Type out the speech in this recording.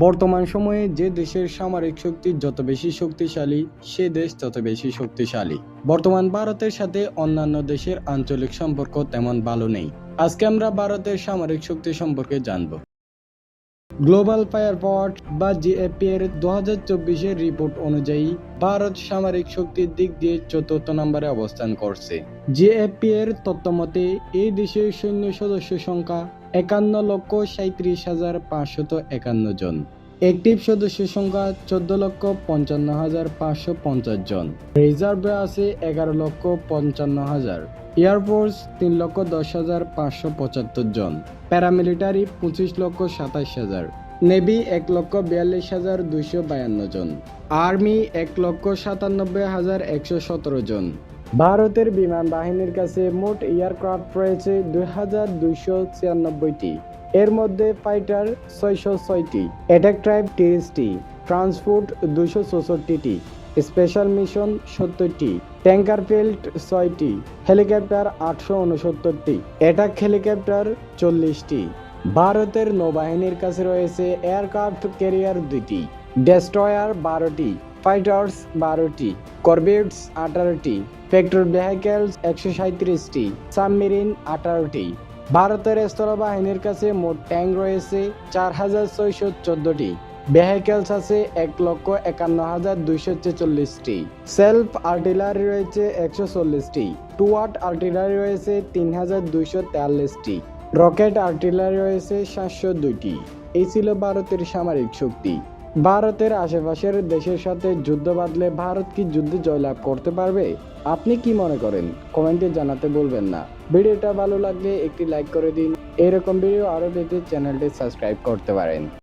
বর্তমান সময়ে যে দেশের সামরিক শক্তি যত বেশি শক্তিশালী, সে দেশ তত বেশি শক্তিশালী। বর্তমান ভারতের সাথে অন্যান্য দেশের আঞ্চলিক সম্পর্ক তেমন ভালো নেই। আজকে আমরা ভারতের সামরিক শক্তি সম্পর্কে জানব। গ্লোবাল ফায়ার পাওয়ার বা জিএপি এর দু হাজার চব্বিশের রিপোর্ট অনুযায়ী, ভারত সামরিক শক্তির দিক দিয়ে চতুর্থ নম্বরে অবস্থান করছে। জিএপি এর তথ্য মতে এই দেশের সৈন্য সদস্য সংখ্যা একান্ন লক্ষ সাঁত্রিশ হাজার পাঁচশত একান্ন জন। অ্যাক্টিভ সদস্য সংখ্যা চোদ্দ লক্ষ পঞ্চান্ন হাজার পাঁচশো পঞ্চাশ জন। রিজার্ভে আছে এগারো লক্ষ পঞ্চান্ন হাজার। এয়ারফোর্স তিন লক্ষ দশ হাজার পাঁচশো পঁচাত্তর জন। প্যারামিলিটারি পঁচিশ লক্ষ সাতাশ হাজার। নেভি এক লক্ষ বিয়াল্লিশ হাজার দুইশো বায়ান্ন জন। আর্মি এক লক্ষ সাতানব্বই হাজার একশো সতেরো জন। ভারতের বিমান বাহিনীর কাছে মোট এয়ারক্রাফট রয়েছে দুই হাজার ছিয়ানব্বইটি। এর মধ্যে ফাইটার ছয়শো ছয়টি, অ্যাটাক ট্রাইব তিরিশটি, ট্রান্সপোর্ট দুশো চৌষট্টিটি, স্পেশাল মিশন সত্তরটি, ট্যাঙ্কার ফিল্ড ছয়টি, হেলিকপ্টার আটশো উনসত্তরটি, অ্যাটাক হেলিকপ্টার চল্লিশটি। ভারতের নৌবাহিনীর কাছে রয়েছে এয়ারক্রাফট ক্যারিয়ার দুইটি, ডেস্ট্রয়ার বারোটি, ফাইটার্স বারোটি করবেটস আঠারোটি পেট্রোল ভেহিকেলস একশো সাঁত্রিশটি সাবমেরিন আঠারোটি। ভারতের স্থলবাহিনীর কাছে মোট ট্যাঙ্ক রয়েছে চার হাজার ছয়শো চোদ্দটি। ভেহিকেলস আছে এক লক্ষ একান্ন হাজার দুইশো ছেচল্লিশটি। সেলফ আর্টিলারি রয়েছে একশো চল্লিশটি। টুয়াট আর্টিলারি রয়েছে তিন হাজার দুইশো তেয়াল্লিশটি। রকেট আর্টিলারি রয়েছে সাতশো দুইটি। এই ছিল ভারতের সামরিক শক্তি। ভারতের আশেপাশের দেশের সাথে যুদ্ধ বাঁধলে ভারত কি যুদ্ধে জয়লাভ করতে পারবে? আপনি কি মনে করেন? কমেন্টে জানাতে বলবেন না। ভিডিওটা ভালো লাগলে একটি লাইক করে দিন। এরকম ভিডিও আরও পেতে চ্যানেলটি সাবস্ক্রাইব করতে পারেন।